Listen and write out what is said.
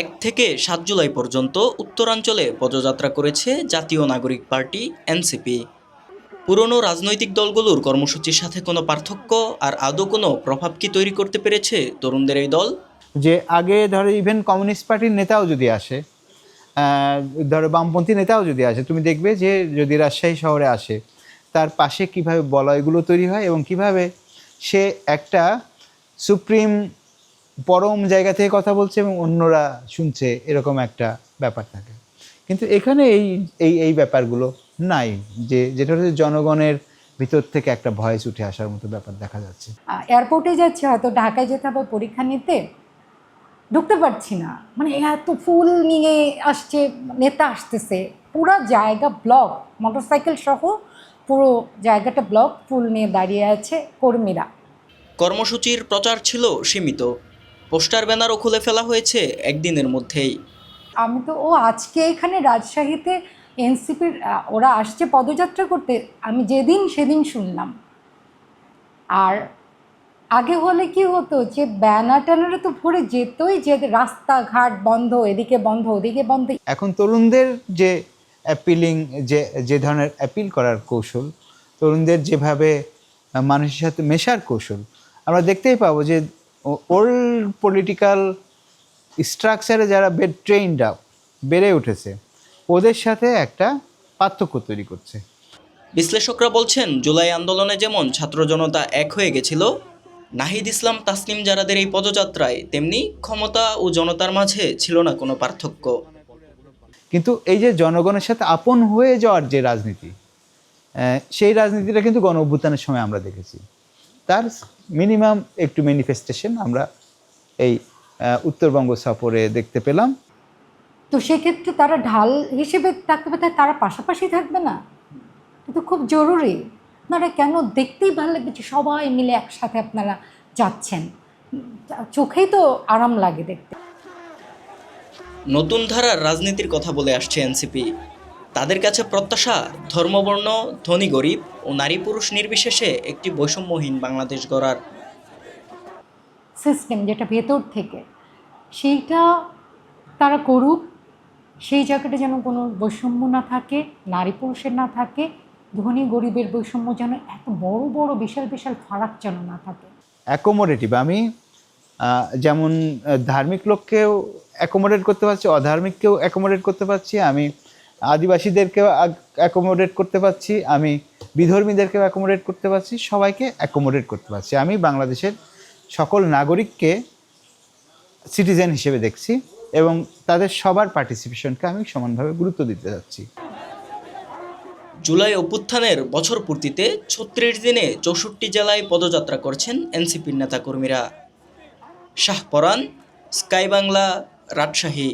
এক থেকে সাত জুলাই পর্যন্ত উত্তরাঞ্চলে পদযাত্রা করেছে জাতীয় নাগরিক পার্টি, এনসিপি। পুরনো রাজনৈতিক দলগুলোর কর্মসূচির সাথে কোনো পার্থক্য আর আদৌ কোনো প্রভাব কি তৈরি করতে পেরেছে তরুণদের এই দল? যে আগে ধরো ইভেন কমিউনিস্ট পার্টির নেতাও যদি আসে ধরো বামপন্থী নেতাও যদি আসে, তুমি দেখবে যে যদি রাজশাহী শহরে আসে, তার পাশে কীভাবে বলয়গুলো তৈরি হয় এবং কীভাবে সে একটা সুপ্রিম পরম জায়গা থেকে কথা বলছে এবং অন্যরা শুনছে, এরকম একটা ব্যাপার থাকে। কিন্তু এখানে এই এই এই ব্যাপারগুলো নাই, যে যেটা হচ্ছে জনগণের ভিতর থেকে একটা ভয়েস উঠে আসার মতো ব্যাপার দেখা যাচ্ছে। এয়ারপোর্টে যাচ্ছি, হয়তো ঢাকায় যেতে হবে, পরীক্ষা নিতে। ঢুকতে পারছি না। মানে এত ফুল নিয়ে আসছে, নেতা আসতেছে, পুরো জায়গা ব্লক মোটরসাইকেল সহ পুরো জায়গাটা ব্লক ফুল নিয়ে দাঁড়িয়ে আছে কর্মীরা। কর্মসূচির প্রচার ছিল সীমিত। পোস্টার ব্যানারও খুলে ফেলা হয়েছে একদিনের মধ্যেই। আমি তো ও আজকে এখানে রাজশাহীতে এনসিপির ওরা আসছে পদযাত্রা করতে আমি যেদিন সেদিন শুনলাম। আর আগে হলে কি হতো যে ব্যানার ট্যানারে তো ভরে যেতই যে রাস্তাঘাট বন্ধ এদিকে বন্ধ ওদিকে বন্ধ। এখন তরুণদের যে অ্যাপিলিং যে যে ধরনের অ্যাপিল করার কৌশল তরুণদের যেভাবে মানুষের সাথে মেশার কৌশল আমরা দেখতেই পাবো যে ওল্ড পলিটিক্যাল স্ট্রাকচারে যারা বেড ট্রেইনড আপ বেড়ে উঠেছে ওদের সাথে একটা পার্থক্য তৈরি করছে। বিশ্লেষকরা বলছেন জুলাই আন্দোলনে যেমন ছাত্র জনতা এক হয়ে গেছিল নাহিদ ইসলাম তাসনিম জারাদের এই পদযাত্রায় তেমনি ক্ষমতা ও জনতার মাঝে ছিল না কোনো পার্থক্য। কিন্তু এই যে জনগণের সাথে আপন হয়ে যাওয়ার যে রাজনীতি সেই রাজনীতিটা কিন্তু গণ অভ্যুত্থানের সময় আমরা দেখেছি। তার মিনিমাম একটু ম্যানিফেস্টেশন আমরা এই উত্তরবঙ্গ সফরে দেখতে পেলাম। তো সেক্ষেত্রে তারা ঢাল হিসেবে থাকতে পারে তারা পাশাপাশি থাকবে না? কিন্তু খুব জরুরি। আপনারা কেন দেখতেই ভালো লাগবে যে সবাই মিলে একসাথে আপনারা যাচ্ছেন? চোখেই তো আরাম লাগে দেখতে। নতুন ধারার রাজনীতির কথা বলে আসছে এনসিপি। তাদের কাছে প্রত্যাশা ধর্মবর্ণ ধনী গরিব ও নারী পুরুষ নির্বিশেষে একটি বৈষম্যহীন বাংলাদেশ গড়ার সিস্টেম যেটা ভেতর থেকে সেইটা তারা করুক সেই জায়গাটা যেন কোনো বৈষম্য না থাকে নারী পুরুষের না থাকে ধনী গরিবের বৈষম্য যেন এত বড় বড় বিশাল বিশাল ফারাক যেন না থাকে। অ্যাকোমোডেটিভ আমি যেমন ধার্মিক লোককেও অ্যাকোমোডেট করতে পারছি অধার্মিককেও অ্যাকোমোডেট করতে পারছি আমি আদিবাসীদেরকেও অ্যাকোমোডেট করতে পারছি, আমি বিধর্মীদেরকেও অ্যাকোমোডেট করতে পারছি, সবাইকে অ্যাকোমোডেট করতে পারছি। আমি বাংলাদেশের সকল নাগরিককে সিটিজেন হিসেবে দেখছি এবং তাদের সবার পার্টিসিপেশনকে আমি সমানভাবে গুরুত্ব দিতে যাচ্ছি। জুলাই অভ্যুত্থানের বছর পূর্তিতে ছত্রিশ দিনে চৌষট্টি জেলায় পদযাত্রা করছেন এনসিপির নেতাকর্মীরা। শাহপরান স্কাই বাংলা, রাজশাহী।